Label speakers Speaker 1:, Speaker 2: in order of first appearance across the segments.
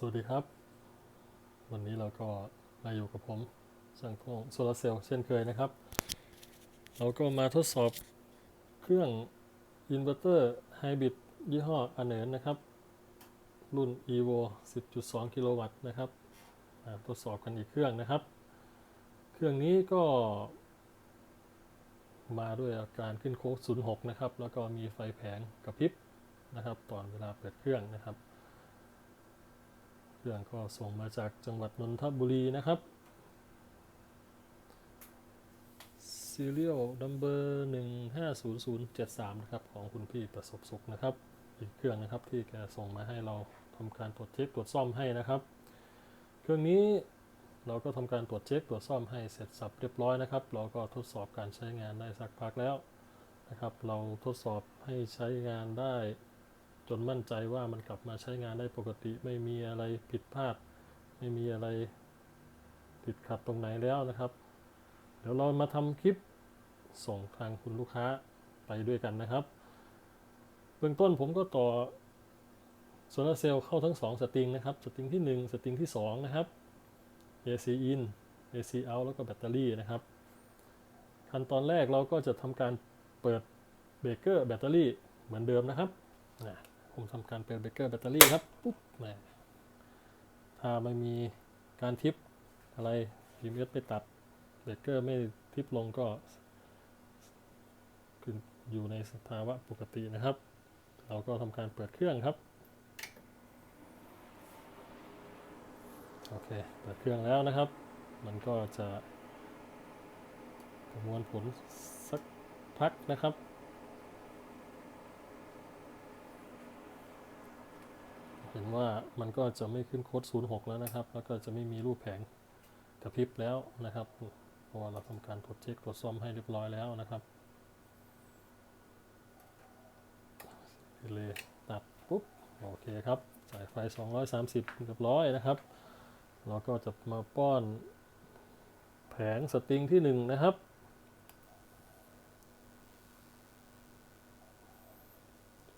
Speaker 1: สวัสดีครับ วันนี้เราก็มาอยู่กับผมช่างพงโซลาร์เซลล์เช่นเคยนะครับ เราก็มาทดสอบเครื่องอินเวอร์เตอร์ไฮบริดยี่ห้ออเน r นะครับ รุ่น evo 10.2 กิโลวัตต์นะครับทดสอบกันอีกเครื่องนะครับ เครื่องนี้ก็ มาด้วยอาการขึ้นโค้ง06 นะครับ แล้วก็มีไฟแผงกระพริบนะครับ ตอนเวลาเปิดเครื่องนะครับ รื่อง ก็ส่งมาจากจังหวัดนนทบุรีนะครับ serial number 150073นะครับ ของคุณพี่ประสบสุขนะครับ อีกเครื่องนะครับที่แกส่งมาให้เราทำการตรวจเช็คตรวจซ่อมให้นะครับ เครื่องนี้เราก็ทำการตรวจเช็คตรวจซ่อมให้เสร็จสับเรียบร้อยนะครับ เราก็ทดสอบการใช้งานได้สักพักแล้วนะครับ เราทดสอบให้ใช้งานได้ จนมั่นใจว่ามันกลับมาใช้งานได้ปกติ ไม่มีอะไรผิดพลาด ไม่มีอะไรติดขัดตรงไหนแล้วนะครับ เดี๋ยวเรามาทำคลิปส่งทางคุณลูกค้าไปด้วยกันนะครับ เบื้องต้นผมก็ต่อโซลาเซลล์เข้าทั้ง 2 สตริงนะครับ สตริงที่ 1 สตริงที่ 2 นะครับ AC in AC out แล้วก็แบตเตอรี่นะครับ ขั้นตอนแรกเราก็จะทำการเปิดเบรกเกอร์แบตเตอรี่เหมือนเดิมนะครับ นะผมทำการเปิดเบรกเกอร์แบตเตอรี่ครับปุ๊บแหมถ้าไม่มีการทิปอะไร EMS ไปตัดเบรกเกอร์ไม่ทิปลงก็ออยู่ในสภาวะปกตินะครับ เราก็ทำการเปิดเครื่องครับ โอเค เปิดเครื่องแล้วนะครับ มันก็จะประมวลผลสักพักนะครับ เห็นว่ามันก็จะไม่ขึ้นโค้ด 06 แล้วนะครับ แล้วก็จะไม่มีรูปแผงกระพริบแล้วนะครับ เพราะว่าเราทำการตรวจเช็คตรวจซ่อมให้เรียบร้อยแล้วนะครับเลยตัดปุ๊บ โอเคครับสายไฟ 230เรียบร้อยนะครับ เราก็จะมาป้อนแผงสตริงที่ 1 นะครับ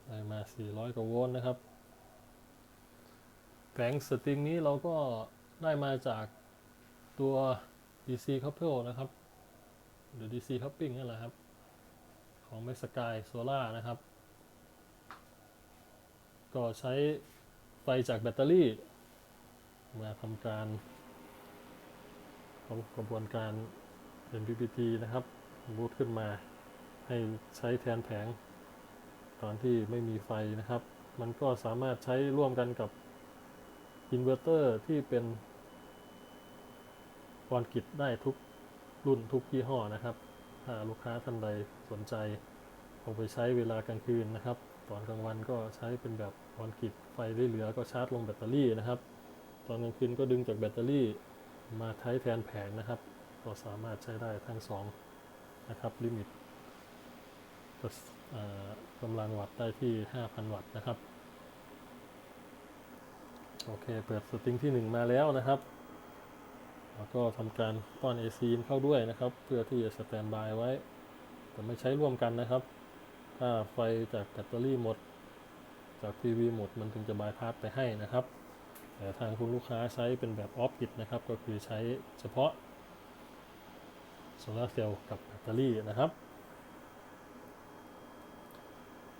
Speaker 1: ได้มา 400 กว่าโวลต์นะครับ แผงสตริงนี้เราก็ได้มาจากตัว DC couple นะครับ หรือ DC coupling นั่แหละครับ ของ m a x Sky Solar นะครับ ก็ใช้ไฟจากแบตเตอรี่ มาทำการของกระบวนการ MPPT นะครับ บูตขึ้นมาให้ใช้แทนแผง ตอนที่ไม่มีไฟนะครับ มันก็สามารถใช้ร่วมกันกับ อินเวอร์เตอร์ที่เป็นวอนกิจได้ทุกรุ่นทุกยี่ห้อนะครับ ถ้าลูกค้าท่านใดสนใจเอาไปใช้เวลากลางคืนนะครับ ตอนกลางวันก็ใช้เป็นแบบวอนกิจไฟเหลือก็ชาร์จลงแบตเตอรี่นะครับ ตอนกลางคืนก็ดึงจากแบตเตอรี่มาใช้แทนแผงนะครับ ก็สามารถใช้ได้ทั้งสองนะครับลิมิตกำลังวัตต์ได้ที่ 5,000 วัตต์นะครับ โอเค เปิดสตริงที่ 1 มาแล้วนะครับ แล้วก็ทำการป้อน AC เข้าด้วยนะครับ เพื่อที่จะสแตนบายไว้ แต่ไม่ใช้ร่วมกันนะครับ ถ้าไฟจากแบตเตอรี่หมด จากทีวีหมดมันถึงจะบายพาสไปให้นะครับ แต่ทางคุณลูกค้าใช้เป็นแบบออฟกิดนะครับ ก็คือใช้เฉพาะโซลาร์เซลล์กับแบตเตอรี่นะครับ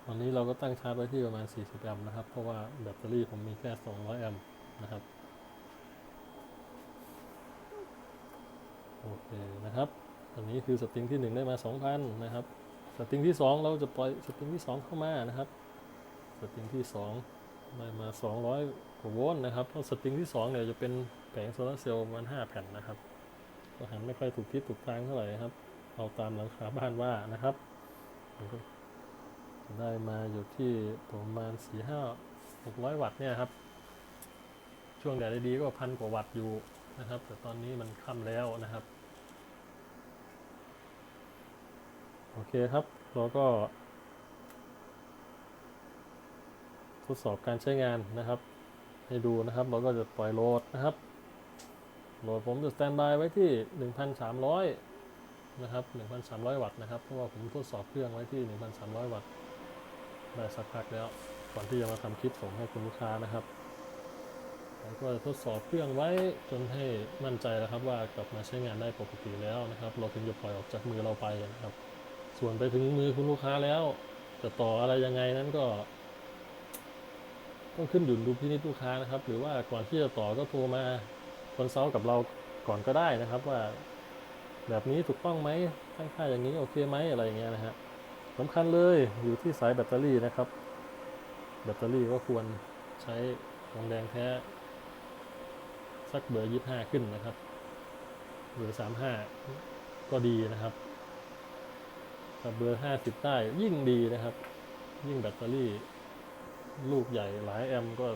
Speaker 1: ต อนนี้เราก็ตั้งชาร์จไว้ที่ประมาณ 40 แอมป์นะครับ เพราะว่าแบตเตอรี่ผมมีแค่ 200 แอมป์นะครับ โอเคนะครับ อันนี้คือสตริงที่ 1 ได้มา 2,000 นะครับ สตริงที่ 2 เราจะปล่อยสตริงที่ 2 เข้ามานะครับ สตริงที่ 2 ได้มา 200กว่าโวลต์นะครับ เพราะสตริงที่ 2 เนี่ยจะเป็นแผงโซลาร์เซลล์ประมาณ 5 แผ่นนะครับก็หันไม่ค่อยถูกทิศถูกทางเท่าไหร่ครับ เอาตามหลังคาบ้านว่านะครับ ได้มาอยู่ที่ประมาณ4 5 600วัตต์เนี่ยครับ ช่วงแดดดีก็พันกว่าวัตต์อยู่นะครับ แต่ตอนนี้มันค่ำแล้วนะครับ โอเคครับ เราก็ ทดสอบการใช้งานนะครับ ให้ดูนะครับ เราก็จะปล่อยโหลดนะครับ โหลดผมจะสแตนบายไว้ที่ 1,300นะครับ1,300 วัตต์นะครับ เพราะว่าผมทดสอบเครื่องไว้ที่ 1,300 วัตต์ ได้สักพักแล้ว ก่อนที่จะมาทำคลิปส่งให้คุณลูกค้านะครับเราก็ทดสอบเครื่องไว้จนให้มั่นใจแล้วครับว่ากลับมาใช้งานได้ปกติแล้วนะครับ เราถึงจะปล่อยออกจากมือเราไปนะครับ ส่วนไปถึงมือคุณลูกค้าแล้ว จะต่ออะไรยังไงนั้นก็ต้องขึ้นอยู่ดูพินิจลูกค้านะครับ หรือว่าก่อนที่จะต่อก็โทรมาคอนซัลท์กับเราก่อนก็ได้นะครับว่า แบบนี้ถูกต้องไหมตั้งค่าอย่างนี้โอเคไหมอะไรอย่างเงี้ยนะฮะ สำคัญเลยอยู่ที่สายแบตเตอรี่นะครับ แบตเตอรี่ก็ควรใช้ทองแดงแท้ สักเบอร์ยี่ห้าขึ้นนะครับเบอร์สามห้าก็ดีนะครับถ้าเบอร์ห้าสิบได้ยิ่งดีนะครับ ยิ่งแบตเตอรี่ ลูกใหญ่หลายแอมป์ก็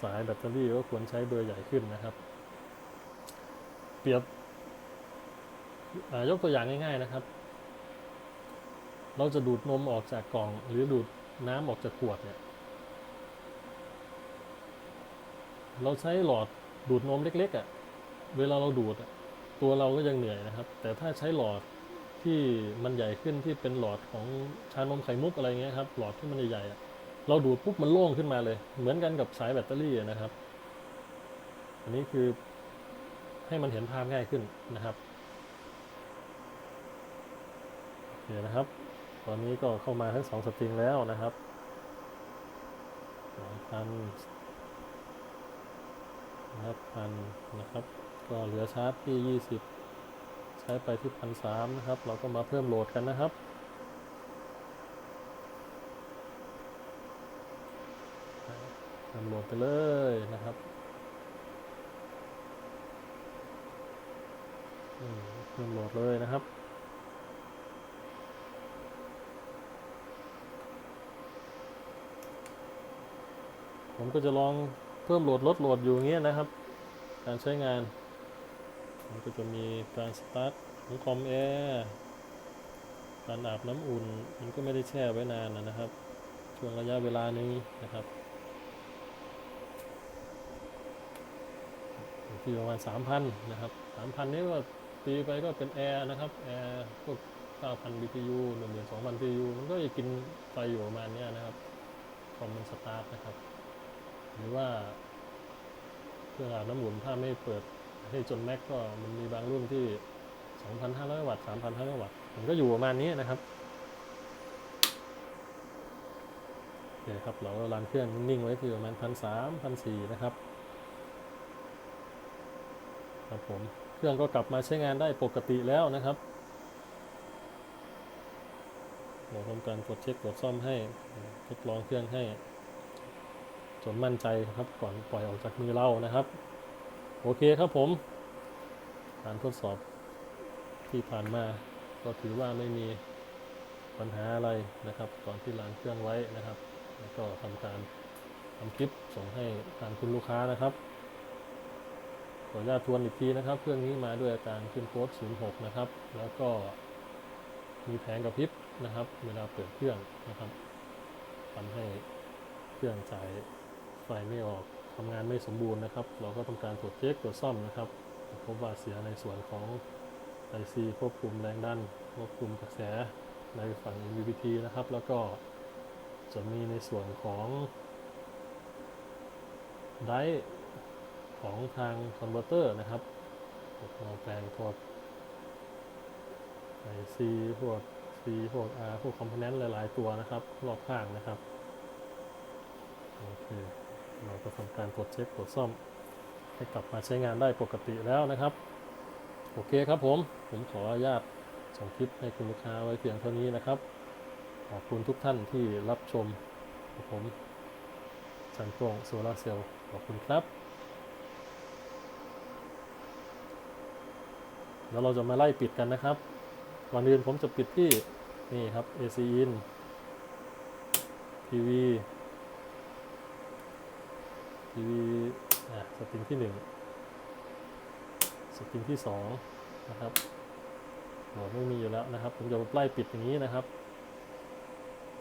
Speaker 1: สายแบตเตอรี่ก็ควรใช้เบอร์ใหญ่ขึ้นนะครับ เปรียบยกตัวอย่างง่าย ๆ นะครับ เราจะดูดนมออกจากกล่อง หรือดูดน้ำออกจากขวดเนี่ย เราใช้หลอดดูดนมเล็กๆอะ่ะ เวลาเราดูดตัวเราก็ยังเหนื่อยนะครับ แต่ถ้าใช้หลอดที่มันใหญ่ขึ้นที่เป็นหลอดของชานมไข่มุกอะไรเงี้ยครับ หลอดที่มันใหญ่ๆอะเราดูดปุ๊บมันโล่งขึ้นมาเลย เหมือนกันกับสายแบตเตอรี่นะครับ อันนี้คือให้มันเห็นภาพง่ายขึ้นนะครับโอเคนะครับ ตอนนี้ก็เข้ามาทั้งสองสตริงแล้วนะครับสองพันนะครับพันนะครับ ก็เหลือชาร์จที่20ใช้ไปที่พันสามนะครับ เราก็มาเพิ่มโหลดกันนะครับทำโหลดไปเลยนะครับเพิ่มโหลดเลยนะครับ ผมก็จะลองเพิ่มโหลดลดโหลดอยู่เงี้ยนะครับ การใช้งาน มันก็จะมีการสตาร์ทของคอมแอร์การอาบน้ำอุ่น มันก็ไม่ได้แช่ไว้นานนะครับ ช่วงระยะเวลานึงนะครับอยู่ที่ประมาณสามพันนะครับสามพันนี้ก็ตีไปก็เป็นแอร์นะครับ แอร์พวกเก้าพัน BTU หนึ่งหมื่นสองพัน BTU มันก็จะกินไฟอยู่ประมาณเนี้ยนะครับคอมมันสตาร์ทนะครับ หรือว่าเครื่องอาบน้ำอุ่นถ้าไม่เปิดให้จนแม็กก็มันมีบางรุ่นที่ 2,500 วัตต์ 3,500 วัตต์ มันก็อยู่ประมาณนี้นะครับโอเคครับ เราก็รันเครื่องนิ่งไว้ที่ประมาณพันสามพันสี่นะครับ ครับผม เครื่องก็กลับมาใช้งานได้ปกติแล้วนะครับเราทำการตรวจเช็คตรวจซ่อมให้ ทดลองเครื่องให้ จนมั่นใจครับก่อนปล่อยออกจากมือเรานะครับ โอเคครับผม การทดสอบที่ผ่านมาก็ถือว่าไม่มีปัญหาอะไรนะครับก่อนที่ล้างเครื่องไว้นะครับ แล้วก็ทำการทำคลิปส่งให้ทางคุณลูกค้านะครับขออนุญาตทวนอีกทีนะครับ เครื่องนี้มาด้วยอาการขึ้นโค้ด06 นะครับ แล้วก็มีแผงกระพริบนะครับ เวลาเปิดเครื่องนะครับทำให้เครื่องจ่าย ไฟไม่ออกทำงานไม่สมบูรณ์นะครับ เราก็ทำการตรวจเช็คตรวจซ่อมนะครับ พบว่าเสียในส่วนของไอซีควบคุมแรงดันควบคุมกระแสในฝั่ง UVT นะครับ แล้วก็จะมีในส่วนของไดร์ของทางคอนเวอร์เตอร์นะครับเราแปลงพวกไอซีพวก C พวก R พวกคอมโพเนนต์หลาย ๆ ตัวนะครับ รอบข้างนะครับ โอเค เราก็ทำการตรวจเช็คตรวจซ่อม ให้กลับมาใช้งานได้ปกติแล้วนะครับ โอเคครับผม ผมขออนุญาตส่งคลิปให้คุณลูกค้าไว้เพียงเท่านี้นะครับ ขอบคุณทุกท่านที่รับชมผมสันตรงโซลาเซลล์ขอบคุณครับ แล้วเราจะมาไล่ปิดกันนะครับก่อนอื่นผมจะปิดที่นี่ครับ AC in TV ทีวีอะสปริงที่หนึ่งสปริงที่สองนะครับหมดไม่มีอยู่แล้วนะครับ ผมจะไล่ปิดอย่างนี้นะครับ